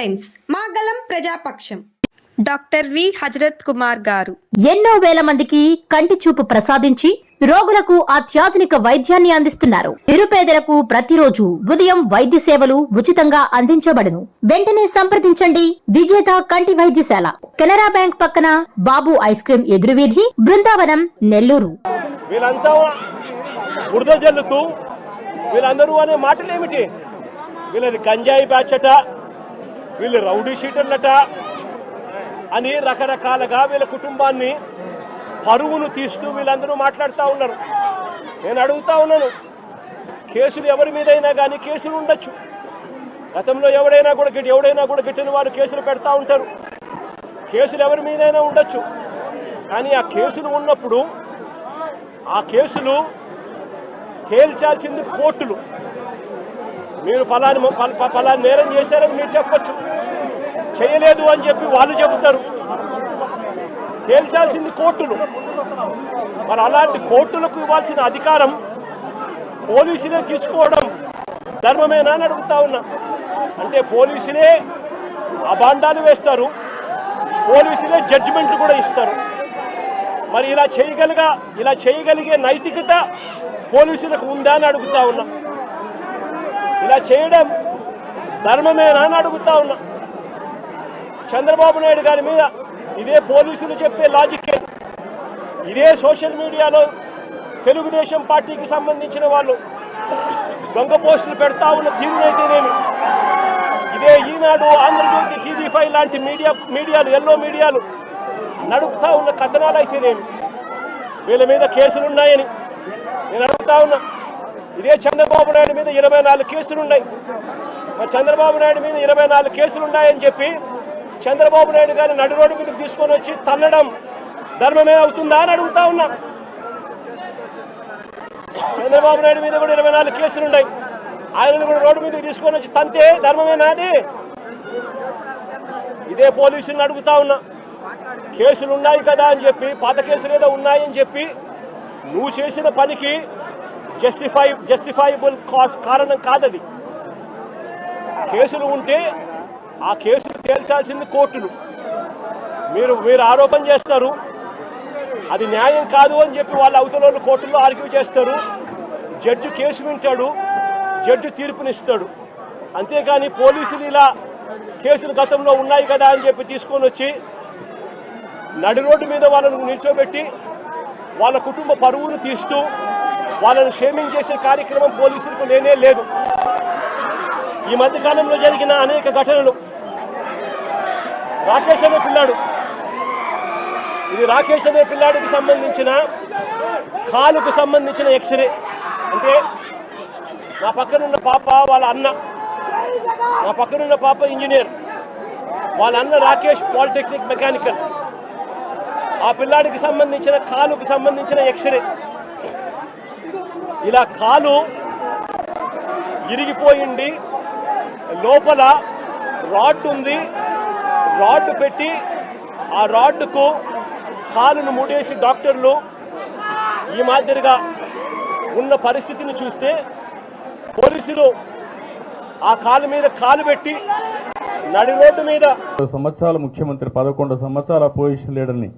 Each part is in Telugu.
టైమ్స్. మా గలం ప్రజాపక్షం. Doctor V. హజరత్ కుమార్ గారు. ఎన్నో వేల మందికి కంటి చూపు ప్రసాదించి రోగులకు అత్యాధునిక వైద్యాన్ని అందిస్తున్నారు. నిరుపేదలకు ప్రతిరోజు ఉదయం వైద్య సేవలు ఉచితంగా అందించబడును. వెంటనే సంప్రదించండి. విజేత కంటి వైద్యశాల. కెనరా బ్యాంక్ పక్కన బాబు ఐస్ క్రీం ఎదురువీధి బృందావనం నెల్లూరు. వీళ్ళంతా బురద జల్లుతూ వీళ్ళందరూ అనే మాటలు ఏమిటి వీళ్ళది గంజాయి బ్యాచట వీళ్ళు రౌడీ షీటర్లట అని రకరకాలుగా వీళ్ళ కుటుంబాన్ని పరువును తీస్తూ వీళ్ళందరూ మాట్లాడుతూ ఉన్నారు. నేను అడుగుతా ఉన్నాను కేసులు ఎవరి మీదైనా కానీ కేసులు ఉండొచ్చు. గతంలో ఎవడైనా కూడా గిట్ ఎవడైనా కూడా గిట్టిన వారు కేసులు పెడతా ఉంటారు. కేసులు ఎవరి మీదైనా ఉండొచ్చు. కానీ ఆ కేసులు ఉన్నప్పుడు ఆ కేసులు తేల్చాల్సింది కోర్టులు. మీరు ఫలాని ఫల- ఫలాని నేరం చేశారని మీరు చెప్పచ్చు. చేయలేదు అని చెప్పి వాళ్ళు చెబుతారు. తేల్చాల్సింది కోర్టులు. మరి అలాంటి కోర్టులకు ఇవ్వాల్సిన అధికారం పోలీసులే తీసుకోవడం ధర్మమేనా అని అడుగుతా ఉన్నా. అంటే పోలీసులే అభాండాలు వేస్తారు. పోలీసులే జడ్జిమెంట్లు కూడా ఇస్తారు. మరి ఇలా చేయగలిగా ఇలా చేయగలిగే నైతికత పోలీసులకు ఉందా అని అడుగుతా ఉన్నా. ఇలా చేయడం ధర్మమేనా అని అడుగుతా ఉన్నా. చంద్రబాబు నాయుడు గారి మీద ఇదే పోలీసులు చెప్పే లాజిక్కే ఇదే సోషల్ మీడియాలో తెలుగుదేశం పార్టీకి సంబంధించిన వాళ్ళు దొంగ పోస్టులు పెడతా ఉన్న తీరునైతేనేమి ఇదే ఈనాడు ఆంధ్రజ్యోతి టీవీ ఫైవ్ లాంటి మీడియా మీడియాలు ఎల్లో మీడియాలు నడుపుతా ఉన్న కథనాలు అయితేనేమి? వీళ్ళ మీద కేసులున్నాయని నేను అడుగుతా ఉన్నా. ఇదే చంద్రబాబు నాయుడు మీద ఇరవై నాలుగు కేసులు ఉన్నాయి. మరి చంద్రబాబు నాయుడు మీద ఇరవై నాలుగు కేసులు ఉన్నాయని చెప్పి చంద్రబాబు నాయుడు గారిని నడు రోడ్డు మీదకి తీసుకొని వచ్చి తన్నడం ధర్మమే అవుతుందా అని అడుగుతా ఉన్నా. చంద్రబాబు నాయుడు మీద కూడా ఇరవై నాలుగు కేసులు ఉన్నాయి. ఆయనను కూడా రోడ్డు మీదకి తీసుకొని వచ్చి తంతే ధర్మమే అది ఇదే పోలీసుని అడుగుతా ఉన్నా. కేసులు ఉన్నాయి కదా అని చెప్పి పాత కేసులు ఏదో ఉన్నాయని చెప్పి నువ్వు చేసిన పనికి జస్టిఫై జస్టిఫైబుల్ కారణం కాదది. కేసులు ఉంటే ఆ కేసులు తేల్చాల్సింది కోర్టులు. మీరు మీరు ఆరోపణ చేస్తారు. అది న్యాయం కాదు అని చెప్పి వాళ్ళ అవతల కోర్టుల్లో ఆర్గ్యూ చేస్తారు. జడ్జి కేసు వింటాడు జడ్జి తీర్పునిస్తాడు. అంతేకాని పోలీసులు ఇలా కేసులు గతంలో ఉన్నాయి కదా అని చెప్పి తీసుకొని వచ్చి నడి రోడ్డు మీద వాళ్ళను నిల్చోబెట్టి వాళ్ళ కుటుంబ పరువును తీస్తూ వాళ్ళను షేమింగ్ చేసే కార్యక్రమం పోలీసులకు లేనే లేదు. ఈ మధ్యకాలంలో జరిగిన అనేక ఘటనలు. రాకేష్ అనే పిల్లాడు. ఇది రాకేష్ అనే పిల్లాడికి సంబంధించిన కాలుకు సంబంధించిన ఎక్స్రే అంటే నా పక్కనున్న పాప వాళ్ళ అన్న. నా పక్కనున్న పాప ఇంజనీర్ వాళ్ళ అన్న రాకేష్ పాలిటెక్నిక్ మెకానికల్ ఆ పిల్లాడికి సంబంధించిన కాలుకు సంబంధించిన ఎక్స్రే ఇలా కాలు ఇరిగిపోయింది. లోపల రాడ్ ఉంది. రాడ్ పెట్టి ఆ రాడ్కు కాలును ముడేసి డాక్టర్లు ఈ మాదిరిగా ఉన్న పరిస్థితిని చూస్తే పోలీసులు ఆ కాలు మీద కాలు పెట్టి నడి రోడ్డు మీద సంవత్సరాల ముఖ్యమంత్రి పదకొండు సంవత్సరాల పొజిషన్ లీడర్ని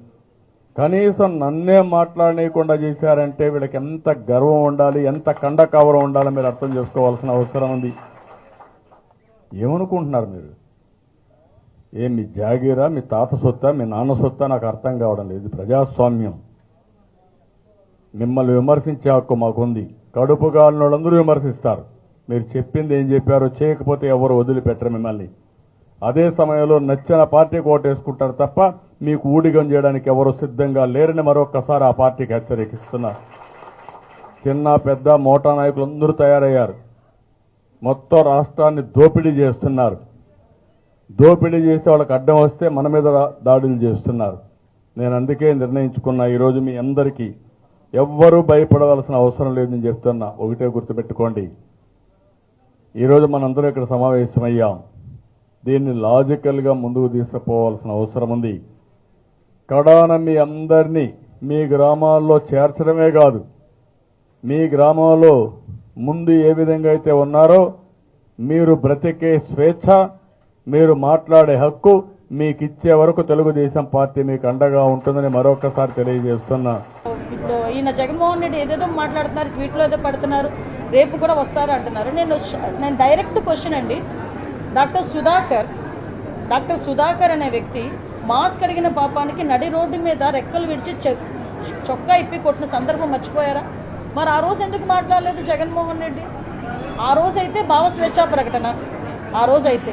కనీసం నన్నే మాట్లాడనీయకుండా చేశారంటే వీళ్ళకి ఎంత గర్వం ఉండాలి ఎంత కండ కవరం ఉండాలో మీరు అర్థం చేసుకోవాల్సిన అవసరం ఉంది. ఏమనుకుంటున్నారు మీరు? ఏ మీ జాగీరా మీ తాత సొత్తా మీ నాన్న సొత్తా నాకు అర్థం కావడం లేదు. ఇది ప్రజాస్వామ్యం. మిమ్మల్ని విమర్శించే హక్కు మాకుంది. కడుపు కాలిన వాళ్ళందరూ విమర్శిస్తారు. మీరు చెప్పింది ఏం చెప్పారో చేయకపోతే ఎవరు వదిలిపెట్టరు మిమ్మల్ని. అదే సమయంలో నచ్చిన పార్టీకి ఓటేసుకుంటారు తప్ప మీకు ఊడిగం చేయడానికి ఎవరు సిద్ధంగా లేరని మరొక్కసారి ఆ పార్టీకి హెచ్చరికిస్తున్నారు చిన్న పెద్ద మోటా నాయకులు అందరూ తయారయ్యారు. మొత్తం రాష్ట్రాన్ని దోపిడీ చేస్తున్నారు. దోపిడీ చేసి వాళ్ళకి అడ్డం వస్తే మన మీద దాడులు చేస్తున్నారు. నేను అందుకే నిర్ణయించుకున్నా ఈరోజు మీ అందరికీ. ఎవ్వరూ భయపడవలసిన అవసరం లేదని చెప్తున్నా. ఒకటే గుర్తుపెట్టుకోండి. ఈరోజు మనందరం ఇక్కడ సమావేశమయ్యాం. దీన్ని లాజికల్గా ముందుకు తీసుకుపోవాల్సిన అవసరం ఉంది. కడాన మీ అందరినీ మీ గ్రామాల్లో చేర్చడమే కాదు. మీ గ్రామంలో ముందు ఏ విధంగా అయితే ఉన్నారో మీరు బ్రతికే స్వేచ్ఛ మీరు మాట్లాడే హక్కు మీకు ఇచ్చే వరకు తెలుగుదేశం పార్టీ మీకు అండగా ఉంటుందని మరొకసారి తెలియజేస్తున్నా. ఇప్పుడు ఈయన జగన్మోహన్ రెడ్డి ఏదేదో మాట్లాడుతున్నారు ట్వీట్లో ఏదో పడుతున్నారు రేపు కూడా వస్తారు అంటున్నారు. నేను నేను డైరెక్ట్ క్వశ్చన్ అండి. డాక్టర్ సుధాకర్ డాక్టర్ సుధాకర్ అనే వ్యక్తి మాస్క్ అడిగిన పాపానికి నడి రోడ్డు మీద రెక్కలు విడిచి చొక్కా ఇప్పి కొట్టిన సందర్భం మర్చిపోయారా? మరి ఆ రోజు ఎందుకు మాట్లాడలేదు జగన్మోహన్ రెడ్డి? ఆ రోజైతే భావ స్వేచ్ఛా ప్రకటన. ఆ రోజైతే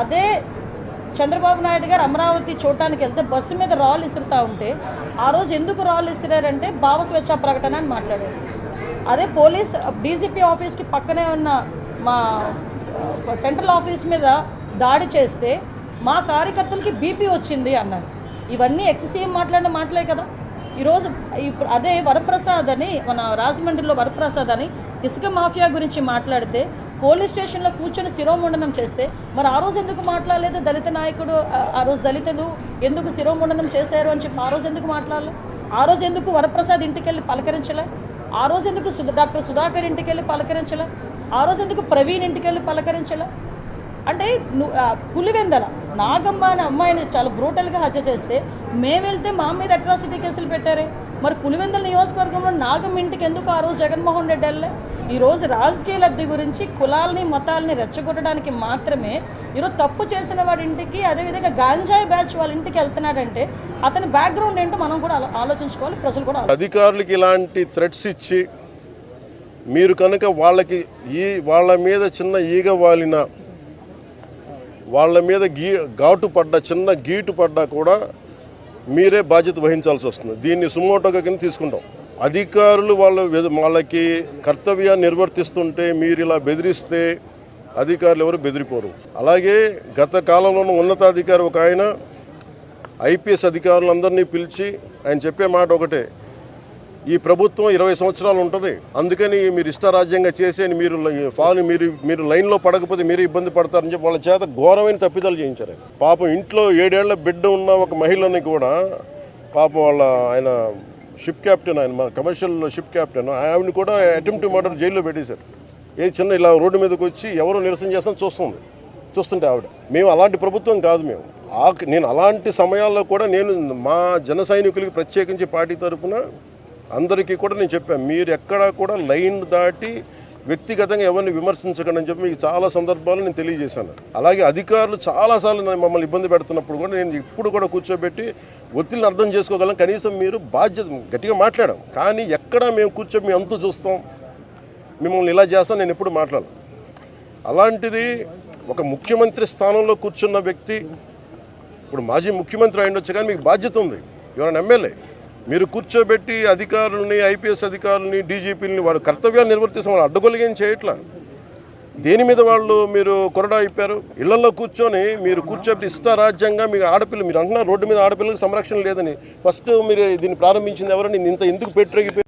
అదే చంద్రబాబు నాయుడు గారు అమరావతి చూడటానికి వెళ్తే బస్సు మీద రాళ్ళు ఇసురుతా ఉంటే ఆ రోజు ఎందుకు రాళ్ళు ఇసిరారంటే భావ స్వేచ్ఛ ప్రకటన అని మాట్లాడారు. అదే పోలీస్ డీజీపీ ఆఫీస్కి పక్కనే ఉన్న మా సెంట్రల్ ఆఫీస్ మీద దాడి చేస్తే మా కార్యకర్తలకి బీపీ వచ్చింది అన్నారు. ఇవన్నీ ఎక్ససీఎం మాట్లాడిన మాటలే కదా. ఈరోజు ఇప్పుడు అదే వరప్రసాద్ అని మన రాజమండ్రిలో వరప్రసాద్ అని ఇసుక మాఫియా గురించి మాట్లాడితే పోలీస్ స్టేషన్లో కూర్చొని శిరోముండనం చేస్తే మరి ఆ రోజు ఎందుకు మాట్లాడలేదు దళిత నాయకుడు ఆ- రోజు దళితులు ఎందుకు శిరోముండనం చేశారు అని చెప్పి ఆ రోజు ఎందుకు మాట్లాడలే? ఆ రోజు ఎందుకు వరప్రసాద్ ఇంటికి వెళ్ళి పలకరించలే? ఆ రోజు ఎందుకు డాక్టర్ సుధాకర్ ఇంటికి వెళ్ళి పలకరించలే? ఆ రోజు ఎందుకు ప్రవీణ్ ఇంటికి వెళ్ళి పలకరించలే? అంటే పులివెందల నాగమ్మ అనే అమ్మాయిని చాలా బ్రూటల్గా హత్య చేస్తే మేము వెళ్తే మా మీద అట్రాసిటీ కేసులు పెట్టారే. మరి పులివెందల నియోజకవర్గంలో నాగం ఇంటికి ఎందుకు ఆ రోజు జగన్మోహన్ రెడ్డి వెళ్ళే ఈరోజు రాజకీయ లబ్ధి గురించి కులాల్ని మతాల్ని రెచ్చగొట్టడానికి మాత్రమే ఈరోజు తప్పు చేసిన వాడి ఇంటికి అదేవిధంగా గాంజాయి బ్యాచ్ వాళ్ళ ఇంటికి వెళ్తున్నాడంటే అతని బ్యాక్గ్రౌండ్ ఏంటో మనం కూడా ఆలోచించుకోవాలి ప్రజలు కూడా అధికారులకి ఇలాంటి థ్రెట్స్ ఇచ్చి మీరు కనుక వాళ్ళకి ఈ వాళ్ళ మీద చిన్న ఈగ వాలిన వాళ్ళ మీద గీ ఘాటు పడ్డ చిన్న గీటు పడ్డా కూడా మీరే బాధ్యత వహించాల్సి వస్తుంది. దీన్ని సుమోటోగా కింద తీసుకుంటాం. అధికారులు వాళ్ళ వాళ్ళకి కర్తవ్యాన్ని నిర్వర్తిస్తుంటే మీరు ఇలా బెదిరిస్తే అధికారులు ఎవరు బెదిరిపోరు. అలాగే గత కాలంలో ఉన్నతాధికారి ఒక ఆయన ఐపీఎస్ అధికారులందరినీ పిలిచి ఆయన చెప్పే మాట ఒకటే. ఈ ప్రభుత్వం ఇరవై సంవత్సరాలు ఉంటుంది. అందుకని మీరు ఇష్టారాజ్యంగా చేసేని మీరు లై- మీరు మీరు లైన్లో పడకపోతే మీరు ఇబ్బంది పడతారని చెప్పి వాళ్ళ చేత ఘోరమైన తప్పిదాలు చేయించారు పాపం ఇంట్లో ఏడేళ్ళ బిడ్డ ఉన్న ఒక మహిళని కూడా పాపం వాళ్ళ ఆయన షిప్ క్యాప్టెన్ ఆయన మా కమర్షియల్ షిప్ క్యాప్టెన్ ఆవిడని కూడా అటెంప్ట్ మర్డర్ జైల్లో పెట్టేశారు. ఏ చిన్న ఇలా రోడ్డు మీదకి వచ్చి ఎవరో నిరసన చేస్తాను చూస్తుంది చూస్తుంటే ఆవిడ. మేము అలాంటి ప్రభుత్వం కాదు మేము. ఆ నేను అలాంటి సమయాల్లో కూడా నేను మా జన సైనికులకి ప్రత్యేకించి పార్టీ తరఫున అందరికీ కూడా నేను చెప్పాను మీరు ఎక్కడా కూడా లైన్ దాటి వ్యక్తిగతంగా ఎవరిని విమర్శించకండి అని చెప్పి మీకు చాలా సందర్భాలు నేను తెలియజేశాను. అలాగే అధికారులు చాలాసార్లు నేను మమ్మల్ని ఇబ్బంది పెడుతున్నప్పుడు కూడా నేను ఇప్పుడు కూడా కూర్చోబెట్టి ఒత్తిడిని అర్థం చేసుకోగలం కనీసం మీరు బాధ్యత గట్టిగా మాట్లాడాం. కానీ ఎక్కడా మేము కూర్చో మేము అంతు చూస్తాం. మిమ్మల్ని ఇలా చేస్తాం నేను ఎప్పుడు మాట్లాడను. అలాంటిది ఒక ముఖ్యమంత్రి స్థానంలో కూర్చున్న వ్యక్తి ఇప్పుడు మాజీ ముఖ్యమంత్రి అయిండొచ్చు కానీ మీకు బాధ్యత ఉంది. ఎవరైనా ఎమ్మెల్యే మీరు కూర్చోబెట్టి అధికారులని ఐపీఎస్ అధికారులని డీజీపీలని వాడు కర్తవ్యాన్ని నిర్వర్తిస్తాం వాళ్ళు అడ్డగొలిగేం చేయట్లా? దేని మీద వాళ్ళు మీరు కొరడా అయిపోయారు? ఇళ్ళలో కూర్చొని మీరు కూర్చోబెట్టి ఇష్టారాజ్యంగా మీకు ఆడపిల్ల మీరు అంటున్నారు రోడ్డు మీద ఆడపిల్లలకు సంరక్షణ లేదని. ఫస్ట్ మీరు దీన్ని ప్రారంభించింది ఎవరని ఇంత ఎందుకు పెట్టిరగిపోయి